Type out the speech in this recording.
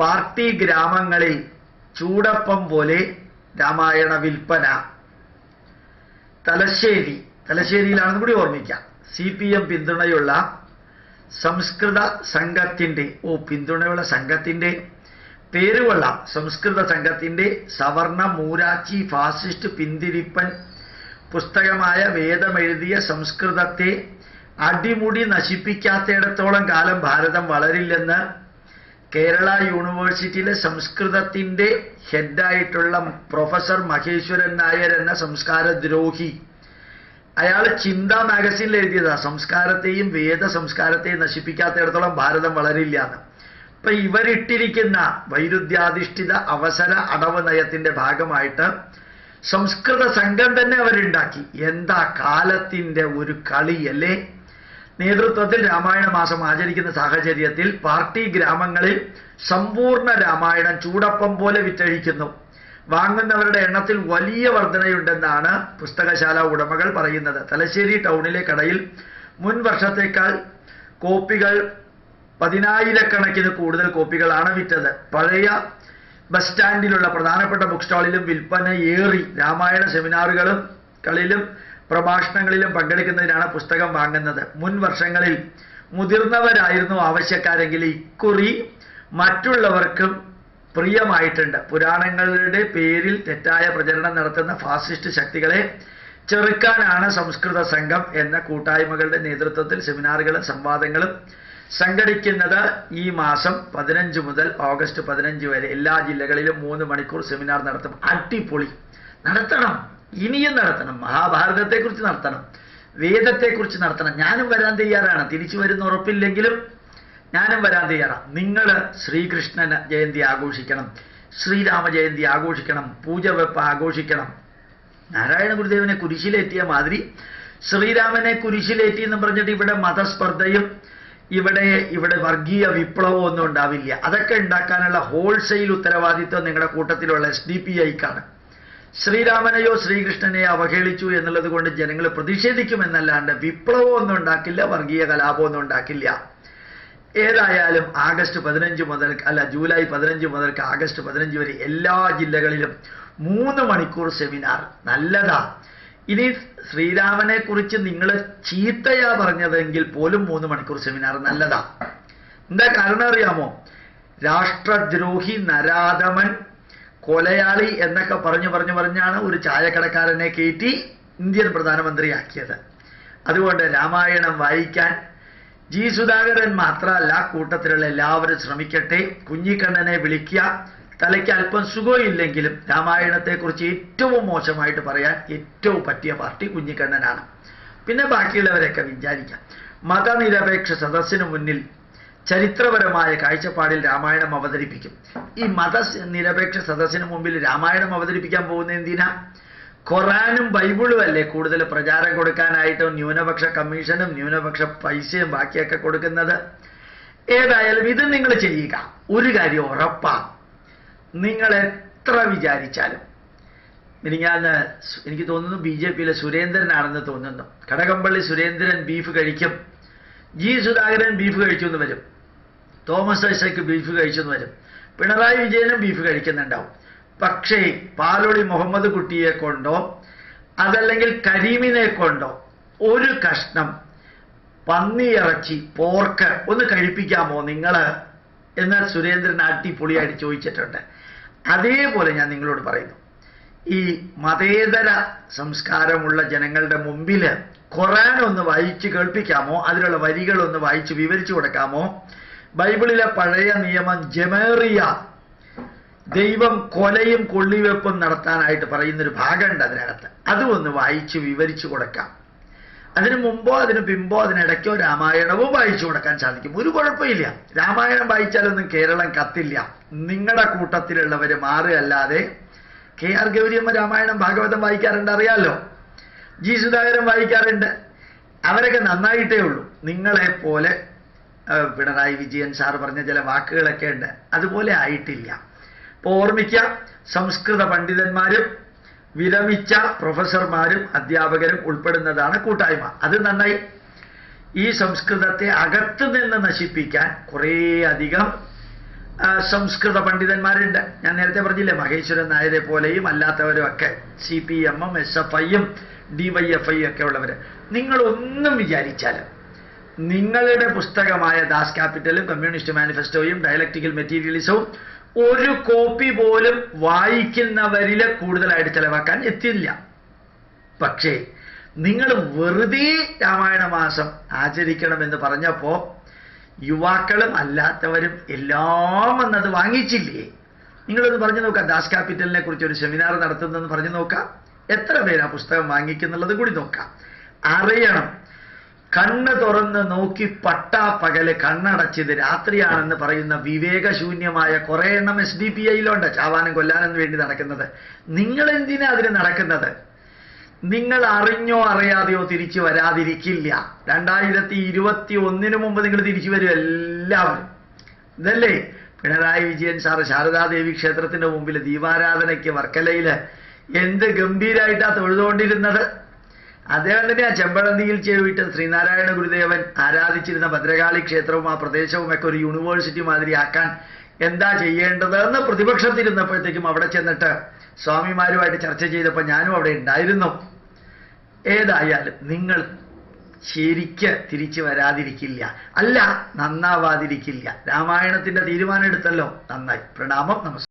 Party ഗ്രാമങ്ങളിൽ ചൂടപ്പം പോലെ രാമായണ വിൽപ്പന. തലശ്ശേരി. തലശ്ശേരിയിലാണെന്ന് കൂടി ഓർമ്മിക്കാം. സി പി എം പിന്തുണയുള്ള സംസ്കൃത സംഘത്തിന്റെ ഓ പിന്തുണയുള്ള സംഘത്തിന്റെ പേരുകൊള്ള കൊള്ളാം. സംസ്കൃത സംഘത്തിന്റെ സവർണ മൂരാച്ചി ഫാസിസ്റ്റ് പിന്തിരിപ്പൻ പുസ്തകമായ വേദമെഴുതിയ സംസ്കൃതത്തെ അടിമുടി നശിപ്പിക്കാത്തിടത്തോളം കാലം ഭാരതം വളരില്ലെന്ന് കേരള യൂണിവേഴ്സിറ്റിയിലെ സംസ്കൃതത്തിന്റെ ഹെഡായിട്ടുള്ള പ്രൊഫസർ മഹേശ്വരൻ നായർ എന്ന സംസ്കാരദ്രോഹി. അയാൾ ചിന്ത മാഗസിനിൽ എഴുതിയതാ സംസ്കാരത്തെയും വേദ സംസ്കാരത്തെയും നശിപ്പിക്കാത്തിടത്തോളം ഭാരതം വളരില്ല എന്ന് ഇപ്പൊ ഇവരിട്ടിരിക്കുന്ന വൈരുദ്ധ്യാധിഷ്ഠിത അവസര അടവ് നയത്തിന്റെ ഭാഗമായിട്ട് സംസ്കൃത സംഘം തന്നെ അവരുണ്ടാക്കി. എന്താ കാലത്തിന്റെ ഒരു കളിയല്ലേ? നേതൃത്വത്തിൽ രാമായണ മാസം ആചരിക്കുന്ന സാഹചര്യത്തിൽ പാർട്ടി ഗ്രാമങ്ങളിൽ സമ്പൂർണ രാമായണം ചൂടപ്പം പോലെ വിറ്റഴിക്കുന്നു. വാങ്ങുന്നവരുടെ എണ്ണത്തിൽ വലിയ വർധനയുണ്ടെന്നാണ് പുസ്തകശാല ഉടമകൾ പറയുന്നത്. തലശ്ശേരി ടൗണിലെ കടയിൽ മുൻ വർഷത്തേക്കാൾ കോപ്പികൾ പതിനായിരക്കണക്കിന് കൂടുതൽ കോപ്പികളാണ് വിറ്റത്. പഴയ ബസ് സ്റ്റാൻഡിലുള്ള പ്രധാനപ്പെട്ട ബുക്ക് സ്റ്റാളിലും വിൽപ്പന ഏറി. രാമായണ സെമിനാറുകളും കളിലും പ്രഭാഷണങ്ങളിലും പങ്കെടുക്കുന്നതിനാണ് പുസ്തകം വാങ്ങുന്നത്. മുൻ വർഷങ്ങളിൽ മുതിർന്നവരായിരുന്നു ആവശ്യക്കാരെങ്കിൽ ഇക്കുറി മറ്റുള്ളവർക്കും പ്രിയമായിട്ടുണ്ട്. പുരാണങ്ങളുടെ പേരിൽ തെറ്റായ പ്രചരണം നടത്തുന്ന ഫാസിസ്റ്റ് ശക്തികളെ ചെറുക്കാനാണ് സംസ്കൃത സംഘം എന്ന കൂട്ടായ്മകളുടെ നേതൃത്വത്തിൽ സെമിനാറുകളും സംവാദങ്ങളും സംഘടിക്കുന്നത് ഈ മാസം പതിനഞ്ച് മുതൽ ഓഗസ്റ്റ് പതിനഞ്ച് വരെ. എല്ലാ ജില്ലകളിലും മൂന്ന് മണിക്കൂർ സെമിനാർ നടത്തും. അടിപൊളി. നടത്തണം. ഇനിയും നടത്തണം. മഹാഭാരതത്തെക്കുറിച്ച് നടത്തണം. വേദത്തെക്കുറിച്ച് നടത്തണം. ഞാനും വരാൻ തയ്യാറാണ്. തിരിച്ചു വരുന്ന ഉറപ്പില്ലെങ്കിലും ഞാനും വരാൻ തയ്യാറാണ്. നിങ്ങൾ ശ്രീകൃഷ്ണൻ ജയന്തി ആഘോഷിക്കണം. ശ്രീരാമ ജയന്തി ആഘോഷിക്കണം. പൂജ വെപ്പ് ആഘോഷിക്കണം. നാരായണ ഗുരുദേവനെ കുരിശിലേറ്റിയ മാതിരി ശ്രീരാമനെ കുരിശിലേറ്റി എന്ന് പറഞ്ഞിട്ട് ഇവിടെ മതസ്പർദ്ധയും ഇവിടെ ഇവിടെ വർഗീയ വിപ്ലവവും ഒന്നും ഉണ്ടാവില്ല. അതൊക്കെ ഉണ്ടാക്കാനുള്ള ഹോൾസെയിൽ ഉത്തരവാദിത്വം നിങ്ങളുടെ കൂട്ടത്തിലുള്ള എസ് ഡി പി ഐക്കാണ് ശ്രീരാമനെയോ ശ്രീകൃഷ്ണനെയോ അവഹേളിച്ചു എന്നുള്ളത് കൊണ്ട് ജനങ്ങൾ പ്രതിഷേധിക്കുമെന്നല്ലാണ്ട് വിപ്ലവം ഒന്നും ഉണ്ടാക്കില്ല വർഗീയ കലാപമൊന്നും ഉണ്ടാക്കില്ല. ഏതായാലും ആഗസ്റ്റ് പതിനഞ്ച് മുതൽ അല്ല ജൂലൈ പതിനഞ്ച് മുതൽ ആഗസ്റ്റ് പതിനഞ്ച് വരെ എല്ലാ ജില്ലകളിലും മൂന്ന് മണിക്കൂർ സെമിനാർ. നല്ലതാ. ഇനി ശ്രീരാമനെ കുറിച്ച് നിങ്ങൾ ചീത്തയാ പറഞ്ഞതെങ്കിൽ പോലും മൂന്ന് മണിക്കൂർ സെമിനാർ നല്ലതാ. എന്താ കാരണം അറിയാമോ? രാഷ്ട്രദ്രോഹി നരാധമൻ കൊലയാളി എന്നൊക്കെ പറഞ്ഞു പറഞ്ഞു പറഞ്ഞാണ് ഒരു ചായക്കടക്കാരനെ കയറ്റി ഇന്ത്യൻ പ്രധാനമന്ത്രിയാക്കിയത്. അതുകൊണ്ട് രാമായണം വായിക്കാൻ ജി സുധാകരൻ മാത്രമല്ല കൂട്ടത്തിലുള്ള എല്ലാവരും ശ്രമിക്കട്ടെ. കുഞ്ഞിക്കണ്ണനെ വിളിക്കുക. തലയ്ക്ക് അല്പം സുഖമില്ലെങ്കിലും രാമായണത്തെക്കുറിച്ച് ഏറ്റവും മോശമായിട്ട് പറയാൻ ഏറ്റവും പറ്റിയ പാർട്ടി കുഞ്ഞിക്കണ്ണനാണ്. പിന്നെ ബാക്കിയുള്ളവരൊക്കെ വിചാരിക്കാം. മതനിരപേക്ഷ സദസ്സിന് മുന്നിൽ ചരിത്രപരമായ കാഴ്ചപ്പാടിൽ രാമായണം അവതരിപ്പിക്കും. ഈ മത നിരപേക്ഷ സദസ്സിന് മുമ്പിൽ രാമായണം അവതരിപ്പിക്കാൻ പോകുന്ന എന്തിനാ? ഖുറാനും ബൈബിളും അല്ലേ കൂടുതൽ പ്രചാരം കൊടുക്കാനായിട്ട് ന്യൂനപക്ഷ കമ്മീഷനും ന്യൂനപക്ഷ പൈസയും ബാക്കിയൊക്കെ കൊടുക്കുന്നത്? ഏതായാലും ഇത് നിങ്ങൾ ചെയ്യുക. ഒരു കാര്യം ഉറപ്പാ. നിങ്ങൾ എത്ര വിചാരിച്ചാലും. മിനിങ്ങാന്ന് എനിക്ക് തോന്നുന്നു ബി ജെ പിയിലെ സുരേന്ദ്രനാണെന്ന് തോന്നുന്നു. കടകംപള്ളി സുരേന്ദ്രൻ ബീഫ് കഴിക്കും. ജി സുധാകരൻ ബീഫ് കഴിച്ചു എന്ന് വരും. തോമസ് ഐസക്ക് ബീഫ് കഴിച്ചു എന്ന് വരും. പിണറായി വിജയനും ബീഫ് കഴിക്കുന്നുണ്ടാവും. പക്ഷേ പാലൊളി മുഹമ്മദ് കുട്ടിയെ കൊണ്ടോ അതല്ലെങ്കിൽ കരീമിനെ കൊണ്ടോ ഒരു കഷ്ണം പന്നിയിറച്ചി പോർക്ക് ഒന്ന് കഴിപ്പിക്കാമോ നിങ്ങൾ എന്ന് സുരേന്ദ്രൻ അടിപൊളിയായിട്ട് ചോദിച്ചിട്ടുണ്ട്. അതേപോലെ ഞാൻ നിങ്ങളോട് പറയുന്നു. ഈ മതേതര സംസ്കാരമുള്ള ജനങ്ങളുടെ മുമ്പിൽ ഖുറാൻ ഒന്ന് വായിച്ച് കേൾപ്പിക്കാമോ? അതിലുള്ള വരികൾ ഒന്ന് വായിച്ച് വിവരിച്ചു കൊടുക്കാമോ? ബൈബിളിലെ പഴയ നിയമം ജമേറിയ. ദൈവം കൊലയും കൊള്ളിവെപ്പും നടത്താനായിട്ട് പറയുന്നൊരു ഭാഗമുണ്ട് അതിനകത്ത്. അതും ഒന്ന് വായിച്ച് വിവരിച്ചു കൊടുക്കാം. അതിനു മുമ്പോ അതിന് പിമ്പോ അതിനിടയ്ക്കോ രാമായണവും വായിച്ചു കൊടുക്കാൻ സാധിക്കും. ഒരു കുഴപ്പമില്ല. രാമായണം വായിച്ചാലൊന്നും കേരളം കത്തില്ല. നിങ്ങളുടെ കൂട്ടത്തിലുള്ളവർ മാറുകയല്ലാതെ കെ ആർ ഗൗരിയമ്മ രാമായണം ഭാഗവതം വായിക്കാറുണ്ട് അറിയാലോ ജി സുധാകരൻ വായിക്കാറുണ്ട്. അവരൊക്കെ നന്നായിട്ടേ ഉള്ളൂ. നിങ്ങളെ പോലെ പിണറായി വിജയൻ സാർ പറഞ്ഞ ചില വാക്കുകളൊക്കെ ഉണ്ട്. അതുപോലെ ആയിട്ടില്ല. അപ്പോൾ ഓർമ്മിക്കുക സംസ്കൃത പണ്ഡിതന്മാരും വിരമിച്ച പ്രൊഫസർമാരും അധ്യാപകരും ഉൾപ്പെടുന്നതാണ് കൂട്ടായ്മ. അത് നന്നായി. ഈ സംസ്കൃതത്തെ അകത്തു നിന്ന് നശിപ്പിക്കാൻ കുറേ അധികം സംസ്കൃത പണ്ഡിതന്മാരുണ്ട്. ഞാൻ നേരത്തെ പറഞ്ഞില്ലേ മഹേശ്വരൻ നായരെ പോലെയും അല്ലാത്തവരും ഒക്കെ സി പി എമ്മും എസ് എഫ് ഐയും ഡി വൈ എഫ് ഐ ഒക്കെ ഉള്ളവർ നിങ്ങളൊന്നും വിചാരിച്ചാൽ നിങ്ങളുടെ പുസ്തകമായ ദാസ് ക്യാപിറ്റലും കമ്മ്യൂണിസ്റ്റ് മാനിഫെസ്റ്റോയും ഡയലക്ടിക്കൽ മെറ്റീരിയലിസവും ഒരു കോപ്പി പോലും വായിക്കുന്നവരിൽ കൂടുതലായിട്ട് ചെലവാക്കാൻ എത്തില്ല പക്ഷേ നിങ്ങൾ വെറുതെ രാമായണ മാസം ആചരിക്കണമെന്ന് പറഞ്ഞപ്പോൾ യുവാക്കളും അല്ലാത്തവരും എല്ലാം വന്നത് വാങ്ങിച്ചില്ലേ? നിങ്ങളൊന്ന് പറഞ്ഞു നോക്കാം ദാസ് ക്യാപിറ്റലിനെ കുറിച്ച് ഒരു സെമിനാർ നടത്തുന്നെന്ന് പറഞ്ഞു നോക്കാം. എത്ര പേര് ആ പുസ്തകം വാങ്ങിക്കുന്നുള്ളത് കൂടി നോക്കാം. അറിയണം. കണ്ണ് തുറന്ന് നോക്കി പട്ടാ പകൽ കണ്ണടച്ചത് രാത്രിയാണെന്ന് പറയുന്ന വിവേകശൂന്യമായ കുറെ എണ്ണം എസ് ഡി പി ഐയിലുണ്ട് ചാവാനും കൊല്ലാനും വേണ്ടി നടക്കുന്നത്. നിങ്ങൾ എന്തിനാ അതിന് നടക്കുന്നത്? നിങ്ങൾ അറിഞ്ഞോ അറിയാതെയോ തിരിച്ചു വരാതിരിക്കില്ല. രണ്ടായിരത്തി ഇരുപത്തി ഒന്നിനു മുമ്പ് നിങ്ങൾ തിരിച്ചു വരും എല്ലാവരും. ഇതല്ലേ? പിണറായി വിജയൻ സാറ് ശാരദാദേവി ക്ഷേത്രത്തിന്റെ മുമ്പിൽ ദീപാരാധനയ്ക്ക് വർക്കലയിൽ എന്ത് ഗംഭീരായിട്ടാ തൊഴുതുകൊണ്ടിരുന്നത്. അദ്ദേഹം തന്നെ ആ ചെമ്പഴന്തിയിൽ ചെയ്തിട്ട് ശ്രീനാരായണ ഗുരുദേവൻ ആരാധിച്ചിരുന്ന ഭദ്രകാളി ക്ഷേത്രവും ആ പ്രദേശവും ഒക്കെ ഒരു യൂണിവേഴ്സിറ്റി മാതിരി ആക്കാൻ എന്താ ചെയ്യേണ്ടതെന്ന് പ്രതിപക്ഷത്തിരുന്നപ്പോഴത്തേക്കും അവിടെ ചെന്നിട്ട് സ്വാമിമാരുമായിട്ട് ചർച്ച ചെയ്തപ്പോൾ ഞാനും അവിടെ ഉണ്ടായിരുന്നു. ഏതായാലും നിങ്ങൾ ശരിക്ക് തിരിച്ചു വരാതിരിക്കില്ല. അല്ല നന്നാവാതിരിക്കില്ല. രാമായണത്തിന്റെ തീരുമാനം എടുത്തല്ലോ. നന്നായി. പ്രണാമം. നമസ്കാരം